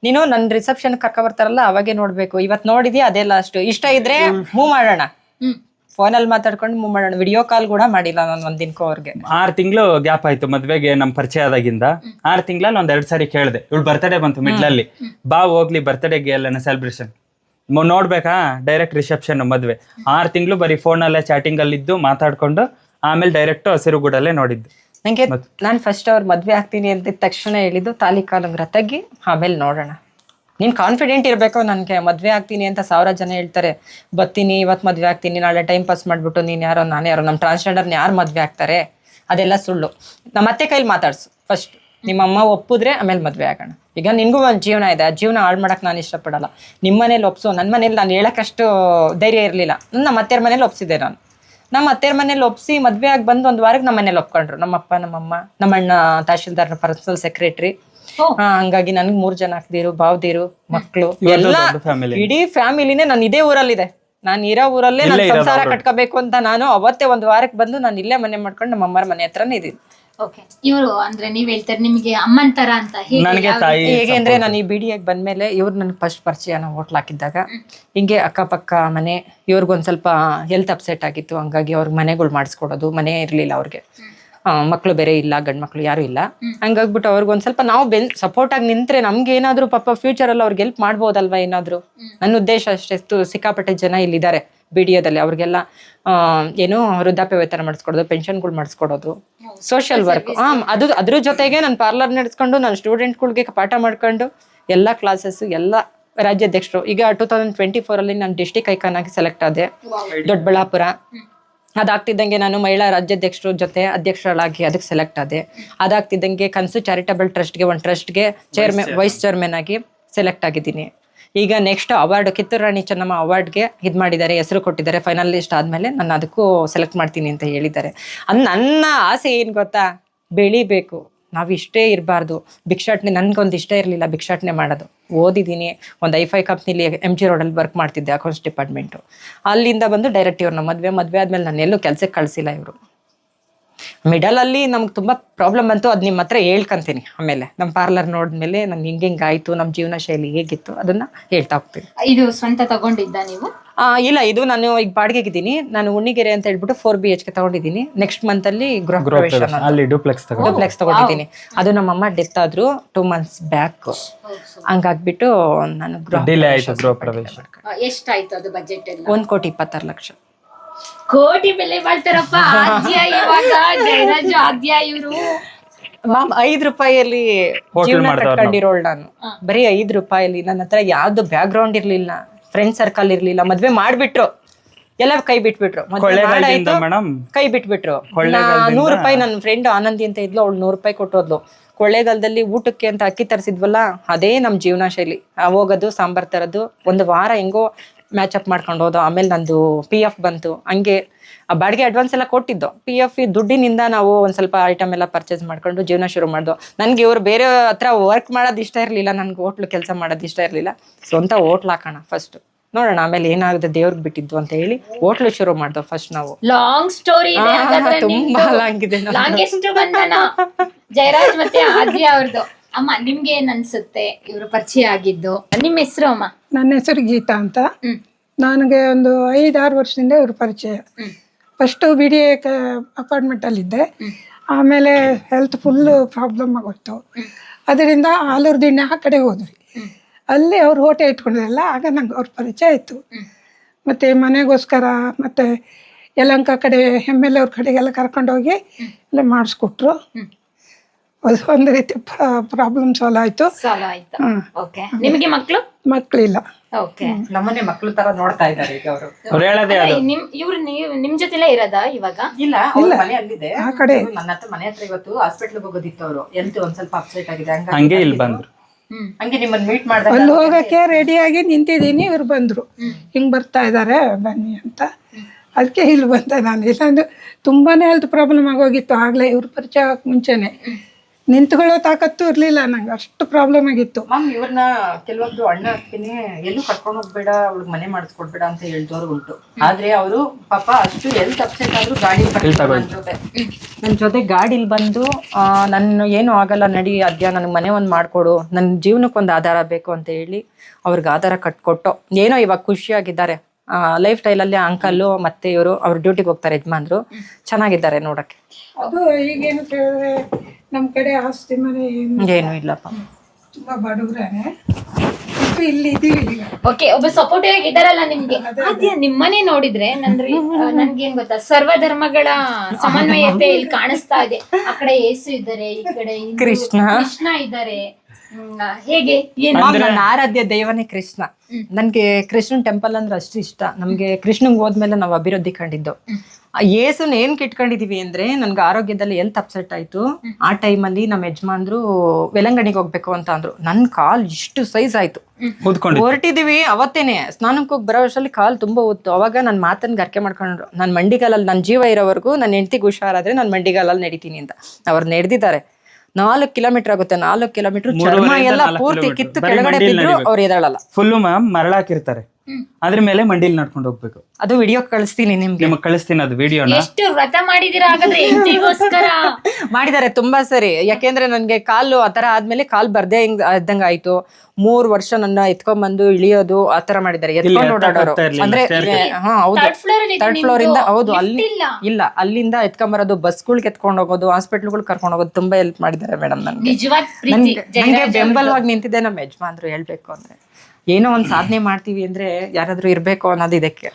ನೀನು ನನ್ ರಿಸೆಪ್ಷನ್ ಕರ್ಕ ಬರ್ತಾರಲ್ಲ ಅವಾಗೆ ನೋಡ್ಬೇಕು. ಇವತ್ ನೋಡಿದ್ಯಾ? ಅದೇ ಲಾಸ್ಟ್ ಇಷ್ಟ ಇದ್ರೆ ಮೂವ್ ಮಾಡೋಣ. ಹ್ಮ್. ಫೋನಲ್ಲಿ ಮಾತಾಡ್ಕೊಂಡು ಮೂವ್ ಮಾಡೋಣ. ವಿಡಿಯೋ ಕಾಲ್ ಕೂಡ ಮಾಡಿಲ್ಲ ನಾನು ಒಂದ್ ದಿನಕ್ಕೂ ಅವ್ರಿಗೆ. ಆರ್ ತಿಂಗಳು ಗ್ಯಾಪ್ ಆಯ್ತು ಮದ್ವೆಗೆ ನಮ್ ಪರಿಚಯ ಆದಾಗಿಂದ. ಆರ್ ತಿಂಗಳಲ್ಲಿ ಒಂದ್ ಎರಡ್ ಸಾರಿ ಕೇಳಿದೆ. ಇವಳು ಬರ್ತಡೇ ಬಂತು ಮಿಡ್ಲಲ್ಲಿ ಬಾ ಹೋಗ್ಲಿ ಬರ್ತಡೇಗೆ ಎಲ್ಲ ಸೆಲೆಬ್ರೇಷನ್ ನೋಡ್ಬೇಕಾ? ಡೈರೆಕ್ಟ್ ರಿಸೆಪ್ಷನ್ ಮದ್ವೆ. ಆರ್ ತಿಂಗಳು ಬರೀ ಫೋನಲ್ಲೇ ಚಾಟಿಂಗ್ ಅಲ್ಲಿ ಇದ್ದು ಮಾತಾಡ್ಕೊಂಡು ಆಮೇಲೆ ಡೈರೆಕ್ಟ್ ಹಸಿರುಗೂಡಲ್ಲೇ ನೋಡಿದ್ದು. ನಂಗೆ ನಾನು ಫಸ್ಟ್ ಅವ್ರ ಮದ್ವೆ ಆಗ್ತೀನಿ ಅಂದಿದ ತಕ್ಷಣ ಹೇಳಿದ್ದು ತಾಲಿ ಕಾಲಂಗ್ರ ತಗ್ಗಿ ಆಮೇಲೆ ನೋಡೋಣ. ನೀನ್ ಕಾನ್ಫಿಡೆಂಟ್ ಇರಬೇಕು, ನನಗೆ ಮದ್ವೆ ಆಗ್ತೀನಿ ಅಂತ ಸಾವಿರ ಜನ ಹೇಳ್ತಾರೆ. ಬರ್ತೀನಿ ಇವತ್ತು ಮದ್ವೆ ಆಗ್ತೀನಿ, ನಾಳೆ ಟೈಮ್ ಪಾಸ್ ಮಾಡ್ಬಿಟ್ಟು ನೀನು ಯಾರೋ, ನಾನು ಯಾರೋ ನಮ್ಮ ಟ್ರಾನ್ಸ್ಜೆಂಡರ್ನ ಯಾರು ಮದ್ವೆ ಆಗ್ತಾರೆ? ಅದೆಲ್ಲ ಸುಳ್ಳು. ನಮ್ಮ ಅತ್ತೆ ಕೈಲಿ ಮಾತಾಡ್ಸು ಫಸ್ಟ್ ನಿಮ್ಮಮ್ಮ ಒಪ್ಪಿದ್ರೆ ಆಮೇಲೆ ಮದ್ವೆ ಆಗೋಣ. ಈಗ ನಿನ್ಗೂ ಒಂದು ಜೀವನ ಇದೆ, ಆ ಜೀವನ ಹಾಳು ಮಾಡಕ್ ನಾನು ಇಷ್ಟಪಡಲ್ಲ. ನಿಮ್ಮ ಮನೇಲಿ ಒಪ್ಸು ನನ್ನ ಮನೇಲಿ ನಾನು ಹೇಳೋಕ್ಕಷ್ಟು ಧೈರ್ಯ ಇರಲಿಲ್ಲ. ನಮ್ಮ ಅತ್ತೆಯರ ಮನೇಲಿ ಒಪ್ಸಿದೆ ನಾನು. ನಮ್ಮ ಅತ್ತೆಯರ ಮನೇಲಿ ಒಪ್ಸಿ ಮದುವೆ ಆಗಿ ಬಂದು ಒಂದು ವಾರಕ್ಕೆ ನಮ್ಮ ಮನೇಲಿ ಒಪ್ಕೊಂಡ್ರು. ನಮ್ಮಪ್ಪ, ನಮ್ಮಮ್ಮ, ನಮ್ಮಣ್ಣ, ತಹಶೀಲ್ದಾರ್ನ ಪರ್ಸನಲ್ ಸೆಕ್ರೆಟರಿ. ಹಂಗಾಗಿ ನನ್ಗೆ ಮೂರ್ ಜನ ಅಕ್ಕದಿರು ಭಾವದಿರು ಮಕ್ಕಳು ಎಲ್ಲ ಇಡೀ ಫ್ಯಾಮಿಲಿನೇ ನಾನು ಇದೇ ಊರಲ್ಲಿದೆ. ನಾನು ಇರೋ ಊರಲ್ಲೇ ನಾನು ಸಂಸಾರ. ಕಟ್ಕೋಬೇಕು ಅಂತ ನಾನು ಅವತ್ತೇ ಒಂದು ವಾರಕ್ಕೆ ಬಂದು ನಾನು ಇಲ್ಲೇ ಮನೆ ಮಾಡ್ಕೊಂಡು ನಮ್ಮ ಅಮ್ಮರ ಮನೆ ಹತ್ರನೇ ಇದೀನಿ ಓಕೆ. ಇವರು ಅಂದ್ರೆ ನೀವ್ ಹೇಳ್ತಾರೆ ನಿಮ್ಗೆ ಅಮ್ಮನ್ ತರ ಅಂತ ಹೇಗೆ? ನನಗೆ ತಾಯಿ ಹೇಗೆ ಅಂದ್ರೆ ನಾನು ಈ ಬಿಡಿಯಾಗಿ ಬಂದ್ಮೇಲೆ ಇವ್ರು ನನ್ ಫಸ್ಟ್ ಪರಿಚಯ ನಾವು ಹೋಟ್ಲ್ ಹಾಕಿದ್ದಾಗ ಹಿಂಗೆ ಅಕ್ಕಪಕ್ಕ ಮನೆ ಇವ್ರಿಗೊಂದ್ ಸ್ವಲ್ಪ ಹೆಲ್ತ್ ಅಪ್ಸೆಟ್ ಆಗಿತ್ತು ಹಂಗಾಗಿ ಅವ್ರಿಗೆ ಮನೆಗಳು ಮಾಡಿಸ್ಕೊಡೋದು ಮನೆ ಇರ್ಲಿಲ್ಲ ಅವ್ರಿಗೆ. ಮಕ್ಕಳು ಬೇರೆ ಇಲ್ಲ ಗಂಡ್ ಮಕ್ಳು ಯಾರು ಇಲ್ಲ. ಹಂಗಾಗ್ಬಿಟ್ಟು ಅವ್ರಿಗೊಂದ್ ಸ್ವಲ್ಪ ನಾವು ಬೆನ್ ಸಪೋರ್ಟ್ ಆಗಿ ನಿಂತ್ರೆ ನಮ್ಗೆ ಏನಾದ್ರು ಪಾಪ ಫ್ಯೂಚರ್ ಅಲ್ಲಿ ಅವ್ರಿಗೆ ಹೆಲ್ಪ್ ಮಾಡ್ಬೋದಲ್ವಾ ಏನಾದ್ರು? ನನ್ನ ಉದ್ದೇಶ ಅಷ್ಟೇ ತು- ಸಿಕ್ಕಾಪಟ್ಟೆ ಜನ ಇಲ್ಲಿದ್ದಾರೆ ಬಿಡಿಯೋದಲ್ಲಿ ಅವ್ರಿಗೆಲ್ಲ ಏನು ವೃದ್ಧಾಪ್ಯ ವೇತನ ಮಾಡಿಸ್ಕೊಡೋದು ಪೆನ್ಷನ್ಗಳು ಮಾಡಿಸ್ಕೊಡೋದು ಸೋಷಿಯಲ್ ವರ್ಕ್ ಹಾ ಅದು ಅದ್ರ ಜೊತೆಗೆ ನಾನು ಪಾರ್ಲರ್ ನಡೆಸ್ಕೊಂಡು ನಾನು ಸ್ಟೂಡೆಂಟ್ಗಳಿಗೆ ಪಾಠ ಮಾಡ್ಕೊಂಡು ಎಲ್ಲ ಕ್ಲಾಸಸ್ ಎಲ್ಲ ರಾಜ್ಯಾಧ್ಯಕ್ಷರು. ಈಗ ಟೂ ತೌಸಂಡ್ ಟ್ವೆಂಟಿ ಫೋರಲ್ಲಿ ನಾನು ಡಿಸ್ಟಿಕ್ ಐಕಾನ್ ಆಗಿ ಸೆಲೆಕ್ಟ್ ಆದೆ ದೊಡ್ಡಬಳ್ಳಾಪುರ. ಅದಾಗ್ತಿದ್ದಂಗೆ ನಾನು ಮಹಿಳಾ ರಾಜ್ಯಾಧ್ಯಕ್ಷರ ಜೊತೆ ಅಧ್ಯಕ್ಷರಾಗಿ ಅದಕ್ಕೆ ಸೆಲೆಕ್ಟ್ ಆದೆ. ಅದಾಗ್ತಿದ್ದಂಗೆ ಕನಸು ಚಾರಿಟಬಲ್ ಟ್ರಸ್ಟ್ಗೆ ಒಂದು ಟ್ರಸ್ಟ್ಗೆ ಚೇರ್ಮನ್ ವೈಸ್ ಚೇರ್ಮನ್ ಆಗಿ ಸೆಲೆಕ್ಟ್ ಆಗಿದ್ದೀನಿ. ಈಗ ನೆಕ್ಸ್ಟ್ ಅವಾರ್ಡ್ ಕಿತ್ತೂರು ರಾಣಿ ಚೆನ್ನಮ್ಮ ಅವಾರ್ಡ್ಗೆ ಇದು ಮಾಡಿದ್ದಾರೆ ಹೆಸರು ಕೊಟ್ಟಿದ್ದಾರೆ ಫೈನಲ್ ಲಿಸ್ಟ್ ಆದಮೇಲೆ ನಾನು ಅದಕ್ಕೂ ಸೆಲೆಕ್ಟ್ ಮಾಡ್ತೀನಿ ಅಂತ ಹೇಳಿದ್ದಾರೆ. ಅದು ನನ್ನ ಆಸೆ ಏನು ಗೊತ್ತಾ? ಬೆಳಿಬೇಕು. ನಾವು ಇಷ್ಟೇ ಇರಬಾರ್ದು. ಭಿಕ್ಷಾಟನೆ ನನ್ಗೊಂದು ಇಷ್ಟ ಇರಲಿಲ್ಲ ಭಿಕ್ಷಾಟನೆ ಮಾಡೋದು. ಓದಿದ್ದೀನಿ ಒಂದು ಐಫೈ ಕಂಪ್ನಿಲಿ ಎಂ ಜಿ ರೋಡಲ್ಲಿ ವರ್ಕ್ ಮಾಡ್ತಿದ್ದೆ ಅಕೌಂಟ್ಸ್ ಡಿಪಾರ್ಟ್ಮೆಂಟು ಅಲ್ಲಿಂದ ಬಂದು ಡೈರೆಕ್ಟ್ ಇವ್ರನ್ನ ಮದುವೆ ಮದುವೆ ಆದಮೇಲೆ ನಾನು ಎಲ್ಲೂ ಕೆಲಸಕ್ಕೆ ಕಳಿಸಿಲ್ಲ ಇವರು. ಮಿಡಲಲ್ಲಿ ನಮ್ಗೆ ತುಂಬಾ ಪ್ರಾಬ್ಲಮ್ ಬಂತು. ಅದು ನಿಮ್ಮ ಹತ್ರ ಹೇಳ್ಕೊಂತೀನಿ. ಆಮೇಲೆ ನಮ್ಮ ಪಾರ್ಲರ್ ನೋಡಿದ್ಮೇಲೆ ನಂಗೆ ಹಿಂಗೆ ಹಿಂಗೆ ಆಯಿತು ನಮ್ಮ ಜೀವನ ಶೈಲಿ ಹೇಗಿತ್ತು ಅದನ್ನ ಹೇಳ್ತಾ ಹೋಗ್ತೀನಿ. ಇದು ಸ್ವಂತ ತಗೊಂಡಿದ್ದ ನೀವು? ಆ, ಇಲ್ಲ ಇದು ನಾನು ಈಗ ಬಾಡಿಗೆಗಿದ್ದೀನಿ ನಾನು ಉಣ್ಣಿಗೆರೆ ಅಂತ ಹೇಳ್ಬಿಟ್ಟು ಫೋರ್ ಬಿ ಎಚ್ ಕೆ ತಗೊಂಡಿದ್ದೀನಿ. ನೆಕ್ಸ್ಟ್ ಮಂತಲ್ಲಿ ಗೃಹ ಪ್ರವೇಶ ಅಲ್ಲಿ ಡೂಪ್ಲೆಕ್ಸ್ ತಗೋ ಡೂಪ್ಲೆಕ್ಸ್ ತಗೊಂಡಿದ್ದೀನಿ. ಅದು ನಮ್ಮಮ್ಮ ಡೆತ್ ಆದ್ರು ಟೂ ಮಂತ್ಸ್ ಬ್ಯಾಕ್ ಹಂಗಾಗ್ಬಿಟ್ಟು ನಾನು ಗೃಹ ಡಿಲೇ ಆಯ್ತು ಗೃಹ ಪ್ರವೇಶ. ಎಷ್ಟಾಯ್ತು ಅದು ಬಜೆಟ್ ಎಲ್ಲ? ಒಂದ್ ಕೋಟಿ ಇಪ್ಪತ್ತಾರು ಲಕ್ಷ. ಕೋಟಿ ಬೆಲೆ ಬಾಳ್ತಾರಪ್ಪ ಆದ್ಯ ಇವಾಗ ಜಯರಾಜು ಆದ್ಯ ಇವರು. ಮಾಮ್ ಐದ್ ರೂಪಾಯಿಯಲ್ಲಿ ಜೀವನ ಕಟ್ಕೊಂಡಿರೋಳ್ ನಾನು. ಬರೀ ಐದ್ ರೂಪಾಯಲ್ಲಿ ನನ್ನ ಹತ್ರ ಯಾವ್ದು ಬ್ಯಾಕ್ ಗ್ರೌಂಡ್ ಇರ್ಲಿಲ್ಲ ಫ್ರೆಂಡ್ ಸರ್ಕಲ್ ಇರ್ಲಿಲ್ಲ ಮದ್ವೆ ಮಾಡ್ಬಿಟ್ರು. ಎಲ್ಲ ಕೈ ಬಿಟ್ಬಿಟ್ರು. ಮದ್ವೆ ಕೊಳ್ಳೇಗಾಲದಿಂದ ಮಾಡಾಯ್ತು ಕೈ ಬಿಟ್ಬಿಟ್ರು. ಕೊಳ್ಳೇಗಾಲದಿಂದ- ನೂರು ರೂಪಾಯಿ ನನ್ನ ಫ್ರೆಂಡ್ ಆನಂದಿ ಅಂತ ಇದ್ಲು ಅವ್ಳು ನೂರು ರೂಪಾಯಿ ಕೊಟ್ಟೋದ್ಲು. ಕೊಳ್ಳೇಗಾಲದಲ್ಲಿ ಊಟಕ್ಕೆ ಅಂತ ಅಕ್ಕಿ ತರಿಸಿದ್ವಲ್ಲ, ಅದೇ ನಮ್ಮ ಜೀವನ ಶೈಲಿ. ಹೋಗೋದು, ಸಾಂಬಾರ್ ತರೋದು, ಒಂದು ವಾರ ಹೆಂಗೋ ಮ್ಯಾಚ್ ಅಪ್ ಮಾಡ್ಕೊಂಡು ಹೋದೋ, ಆಮೇಲೆ ನಂದು ಪಿ ಎಫ್ ಬಂತು. ಹಂಗೆ ಆ ಬಾಡಿಗೆ ಅಡ್ವಾನ್ಸ್ ಎಲ್ಲ ಕೊಟ್ಟಿದ್ದು. ಪಿ ಎಫ್ ದುಡ್ಡಿನಿಂದ ನಾವು ಒಂದ್ ಸ್ವಲ್ಪ ಐಟಮ್ ಎಲ್ಲ ಪರ್ಚೇಸ್ ಮಾಡ್ಕೊಂಡು ಜೀವನ ಶುರು ಮಾಡ್ದು. ನನ್ಗೆ ಇವ್ರು ಬೇರೆ ಹತ್ರ ವರ್ಕ್ ಮಾಡೋದು ಇಷ್ಟ ಇರಲಿಲ್ಲ, ನನ್ಗೆ ಹೋಟ್ಲು ಕೆಲಸ ಮಾಡೋದು ಇಷ್ಟ ಇರಲಿಲ್ಲ. ಸ್ವಂತ ಹೋಟ್ಲ್ ಹಾಕೋಣ ಫಸ್ಟ್ ನೋಡೋಣ ಆಮೇಲೆ ಏನಾಗುತ್ತೆ ದೇವ್ರಿಗೆ ಬಿಟ್ಟಿದ್ದು ಅಂತ ಹೇಳಿ ಹೋಟ್ಲು ಶುರು ಮಾಡ್ದೋ ಫಸ್ಟ್ ನಾವು. ಲಾಂಗ್ ಸ್ಟೋರಿ ತುಂಬಾ ಲಾಂಗ್ ಇದೆ ಜಯರಾಜ್ ಮತ್ತೆ ಆದ್ಯ ಅವ್ರದ್ದು ಅಮ್ಮ ನಿಮ್ಗೆ ಏನ್ ಅನ್ಸುತ್ತೆ? ಇವರು ಪರಿಚಯ ಆಗಿದ್ದು. ನಿಮ್ಮ ಹೆಸರು ಅಮ್ಮ? ನನ್ನ ಹೆಸರು ಗೀತಾ ಅಂತ. ನನಗೆ ಒಂದು ಐದಾರು ವರ್ಷದಿಂದ ಇವ್ರ ಪರಿಚಯ. First first B D A ಅಪಾರ್ಟ್ಮೆಂಟಲ್ಲಿದ್ದೆ ಆಮೇಲೆ ಹೆಲ್ತ್ ಫುಲ್ ಪ್ರಾಬ್ಲಮ್ ಆಗೋಯ್ತು. ಅದರಿಂದ ಆಲೂರ್ ದಿಣ್ಣೆ ಆ ಕಡೆ ಹೋದ್ವಿ. ಅಲ್ಲಿ ಅವ್ರು ಹೋಟೆಲ್ ಇಟ್ಕೊಂಡಿರಲ್ಲ ಆಗ ನಂಗೆ ಅವ್ರ ಪರಿಚಯ ಆಯಿತು. ಮತ್ತು ಮನೆಗೋಸ್ಕರ ಮತ್ತು ಯಲಂಕ ಕಡೆ ಎಂ ಎಲ್ ಅವ್ರ ಕಡೆಗೆಲ್ಲ ಕರ್ಕೊಂಡೋಗಿ ಎಲ್ಲ ಮಾಡಿಸ್ಕೊಟ್ರು. ಅದು ಒಂದು ರೀತಿ ಪ್ರಾಬ್ಲಮ್ ಸಾಲ್ವ್ ಆಯಿತು. ನಿಮಗೆ ಮಕ್ಕಳು ಮಕ್ಕಳಿಲ್ಲ ಓಕೆ ನಮ್ಮನೆ ಮಕ್ಕಳು ತರ ನೋಡ್ತಾ ಇದ್ದಾರೆ ಈಗ ಅವರು. ಅವ್ರು ಹೇಳೋದೇ ಅದು. ನಿಮ್ ಇವ್ರು ನೀವು ನಿಮ್ ಜೊತೆಲೇ ಇರೋದ ಇವಾಗ? ಇಲ್ಲ ಅವ್ರ ಮನೆ ಅಲ್ಲಿದೆ. ಆ ಕಡೆ. ನನ್ನ ಹತ್ರ ಮನೆ ಹತ್ರ ಇವತ್ತು ಹಾಸ್ಪಿಟ್ಲ್ ಹೋಗೋದಿತ್ತು ಅವರು. ಹೆಲ್ತ್ ಒಂದ್ ಸ್ವಲ್ಪ ಅಪ್ಸೆಟ್ ಆಗಿದೆ. ಹಂಗೆ ಇಲ್ಲಿ ಬಂದ್ರು. ಹಂಗೆ ನಿಮ್ಮನ್ನ ಮೀಟ್ ಮಾಡಿದಾಗ ಅಲ್ಲಿ ಹೋಗಕ್ಕೆ ರೆಡಿಯಾಗಿ ನಿಂತಿದ್ದೀನಿ ಇವ್ರು ಬಂದರು. ಹಿಂಗೆ ಬರ್ತಾ ಇದ್ದಾರೆ ಬನ್ನಿ ಅಂತ. ಅದಕ್ಕೆ ಇಲ್ಲಿ ಬಂದೆ ನಾನು. ಇಲ್ಲಾಂದ್ರೆ ತುಂಬಾ ಹೆಲ್ತ್ ಪ್ರಾಬ್ಲಮ್ ಆಗೋಗಿತ್ತು ಆಗಲೇ ಇವ್ರ ಪರಿಚಯ ಆಗಕ್ಕೆ ಮುಂಚೆನೆ. ನಿಂತ್ಕೊಳ್ಳೋ ತಾಕತ್ತು ಇರಲಿಲ್ಲ ನಂಗೆ ಅಷ್ಟು ಪ್ರಾಬ್ಲಮ್ ಆಗಿತ್ತು. ಮ್ಯಾಮ್ ಇವ್ರನ್ನ ಕೆಲವೊಂದು ಅಣ್ಣ ಅಕ್ಕನೇ ಎಲ್ಲೂ ಕರ್ಕೊಂಡು ಹೋಗ್ಬೇಡ ಅವ್ಳಿಗೆ ಮನೆ ಮಾಡಿಸ್ಕೊಡ್ಬೇಡ ಅಂತ ಹೇಳ್ದವ್ರು ಉಂಟು. ಆದ್ರೆ ಅವರು ಪಾಪ ಅಷ್ಟು ಎಲ್ ಅಪ್ಸೆಟ್ ಆದ್ರೂ ಗಾಡಿ ನನ್ನ ಜೊತೆ. ನನ್ನ ಜೊತೆ ಗಾಡಿಲಿ ಬಂದು ಆ, ನನ್ನ ಏನು ಆಗಲ್ಲ ನಡಿ ಅದ್ಯ ನನಗೆ ಮನೆ ಒಂದು ಮಾಡ್ಕೊಡು ನನ್ನ ಜೀವನಕ್ಕೆ ಒಂದು ಆಧಾರ ಬೇಕು ಅಂತ ಹೇಳಿ ಅವ್ರಿಗೆ ಆಧಾರ ಕಟ್ಕೊಟ್ಟು ಏನೋ ಇವಾಗ ಖುಷಿಯಾಗಿದ್ದಾರೆ. ಲೈಫ್ ಸ್ಟೈಲ್ ಅಲ್ಲಿ ಅಂಕಲ್ ಮತ್ತೆ ಇವರು ಅವ್ರ ಡ್ಯೂಟಿಗೆ ಹೋಗ್ತಾರೆ ಯಜಮಾನ್ರು. ಚೆನ್ನಾಗಿದ್ದಾರೆ ನೋಡಕ್ಕೆ. ಅದು ಈಗೇನು ಕೇಳಿದ್ರೆ ನಮ್ಮ ಕಡೆ ಆಸ್ತಿ ಮನೆ ಏನು ಇಲ್ಲಪ್ಪ. ತುಂಬಾ ಬಡವ್ರೇನೆ. ಇಲ್ಲಿ ಓಕೆ ಒಬ್ಬ ಸಪೋರ್ಟಿವ್ ಆಗಿ ಇದಾರಲ್ಲ ನಿಮ್ಗೆ? ಅದೇ ನಿಮ್ಮನೆ ನೋಡಿದ್ರೆ ನನ್ರಿ ನನ್ಗೇನ್ ಗೊತ್ತಾ ಸರ್ವ ಧರ್ಮಗಳ ಸಮನ್ವಯತೆ ಇಲ್ಲಿ ಕಾಣಿಸ್ತಾ ಇದೆ. ಆ ಕಡೆ ಯೇಸು ಇದ್ದಾರೆ ಈ ಕಡೆ ಕೃಷ್ಣ. ಕೃಷ್ಣ ಇದ್ದಾರೆ. ಹೇಗೆ? ನನ್ನ ಆರಾಧ್ಯ ದೈವನೇ ಕೃಷ್ಣ. ನನ್ಗೆ ಕೃಷ್ಣನ್ ಟೆಂಪಲ್ ಅಂದ್ರೆ ಅಷ್ಟು ಇಷ್ಟ. ನಮ್ಗೆ ಕೃಷ್ಣಂಗ್ ಹೋದ್ಮೇಲೆ ನಾವು ಅಭಿವೃದ್ಧಿ ಕಂಡಿದ್ದು. ಆ ಯೇಸುನ್ ಏನ್ ಕಿಟ್ಕೊಂಡಿದೀವಿ ಅಂದ್ರೆ ನನ್ಗೆ ಆರೋಗ್ಯದಲ್ಲಿ ಎಲ್ತ್ ಅಪ್ಸೆಟ್ ಆಯ್ತು. ಆ ಟೈಮಲ್ಲಿ ನಮ್ಮ ಯಜಮಾನ್ರು ವೆಲಂಗಣಿಗೆ ಹೋಗ್ಬೇಕು ಅಂತ ಅಂದ್ರು. ನನ್ ಕಾಲ್ ಇಷ್ಟು ಸೈಜ್ ಆಯ್ತು. ಹೊರಟಿದೀವಿ ಅವತ್ತೇನೆ. ಸ್ನಾನಕ್ಕೆ ಹೋಗಿ ಬರೋ ವರ್ಷದಲ್ಲಿ ಕಾಲ್ ತುಂಬಾ ಹೊತ್ತು. ಅವಾಗ ನನ್ನ ಮಾತನ್ ಗರ್ಕೆ ಮಾಡ್ಕೊಂಡ್ರು. ನಾನು ಮಂಡಿಗಾಲಲ್ಲಿ ನನ್ನ ಜೀವ ಇರೋವರೆಗೂ ನನ್ನ ಹೆಂಡತಿಗೆ ಹುಷಾರಾದ್ರೆ ನಾನು ಮಂಡಿಗಾಲಲ್ಲಿ ನಡೀತೀನಿ ಅಂತ. ಅವ್ರು ನಡೆದಿದ್ದಾರೆ. ನಾಲ್ಕು ಕಿಲೋಮೀಟರ್ ಆಗುತ್ತೆ ನಾಲ್ಕು ಕಿಲೋಮೀಟರ್ ಚರ್ಮ ಮೂರುವರೆಯಿಂದ ಎಲ್ಲ ನಾಲ್ಕು ಪೂರ್ತಿ kilometer. ಕಿತ್ತು ಬರೀ ಕೆಳಗಡೆ ಬಿದ್ರು. ಅವ್ರು ಎದಳಲ್ಲ ಫುಲ್ಲು ಮ್ಯಾಮ್ ಮರಳಾಕಿರ್ತಾರೆ ಅದ್ರ ಮೇಲೆ ಮಂಡಿಲಿ ನಡ್ಕೊಂಡು ಹೋಗ್ಬೇಕು. ಅದು ವಿಡಿಯೋ ಕಳಿಸ್ತೀನಿ ನಿಮ್ಗೆ. ನಿಮಗೆ ಕಳಿಸ್ತೀನಿ ಅದು ವಿಡಿಯೋನ ಎಷ್ಟು ವ್ರತ ಮಾಡಿದೀರಾ ಹಾಗಾದ್ರೆ ಹೆಂಡತಿಗೋಸ್ಕರ? ಮಾಡಿದ್ದಾರೆ ತುಂಬಾ ಸರಿ. ಯಾಕೆಂದ್ರೆ ನನ್ಗೆ ಕಾಲು ಆತರ ಆದ್ಮೇಲೆ ಕಾಲ್ ಬರ್ದೇ ಹಿಂಗ್ ಇದ್ದಂಗ ಆಯ್ತು. ಮೂರ್ ವರ್ಷ ನನ್ನ ಎತ್ಕೊಂಡ್ಬಂದು ಇಳಿಯೋದು ಆತರ ಮಾಡಿದ್ದಾರೆ. ಎತ್ಕೊಂಡು ಓಡಾಡೋರು. ಅಂದ್ರೆ. ಹಾ ಹೌದು. Third floor ಅಲ್ಲಿ ಇದೆ ಥರ್ಡ್ ಫ್ಲೋರ್ ಇಂದ ನಿಮ್ದು. ಹೌದು ಅಲ್ಲಿ ಇಲ್ಲ. ಇಲ್ಲ ಅಲ್ಲಿಂದ ಎತ್ಕೊಂಬರೋದು ಬಸ್ಗಳಿಗೆ ಎತ್ಕೊಂಡು ಹೋಗೋದು ಹಾಸ್ಪಿಟ್ಲ್ಗಳು ಕರ್ಕೊಂಡು ಹೋಗೋದು ತುಂಬಾ ಹೆಲ್ಪ್ ಮಾಡಿದ್ದಾರೆ ಮೇಡಮ್ ನನ್ಗೆ. ನಿಜವಾದ ಪ್ರೀತಿ. ನನ್ಗೆ ನಂಗೆ ಜಯರಾಜ್ ಅವ್ರದ್ದು. ಬೆಂಬಲವಾಗಿ ನಿಂತಿದ್ದೆ ನಮ್ಮ ಯಜಮಾನ್ರು ಹೇಳ್ಬೇಕು ಅಂದ್ರೆ. ಏನೋ ಒಂದು ಸಾಧನೆ ಮಾಡ್ತೀವಿ ಅಂದ್ರೆ ಯಾರಾದ್ರೂ ಇರ್ಬೇಕು ಅನ್ನೋದು ಇದಕ್ಕೆ.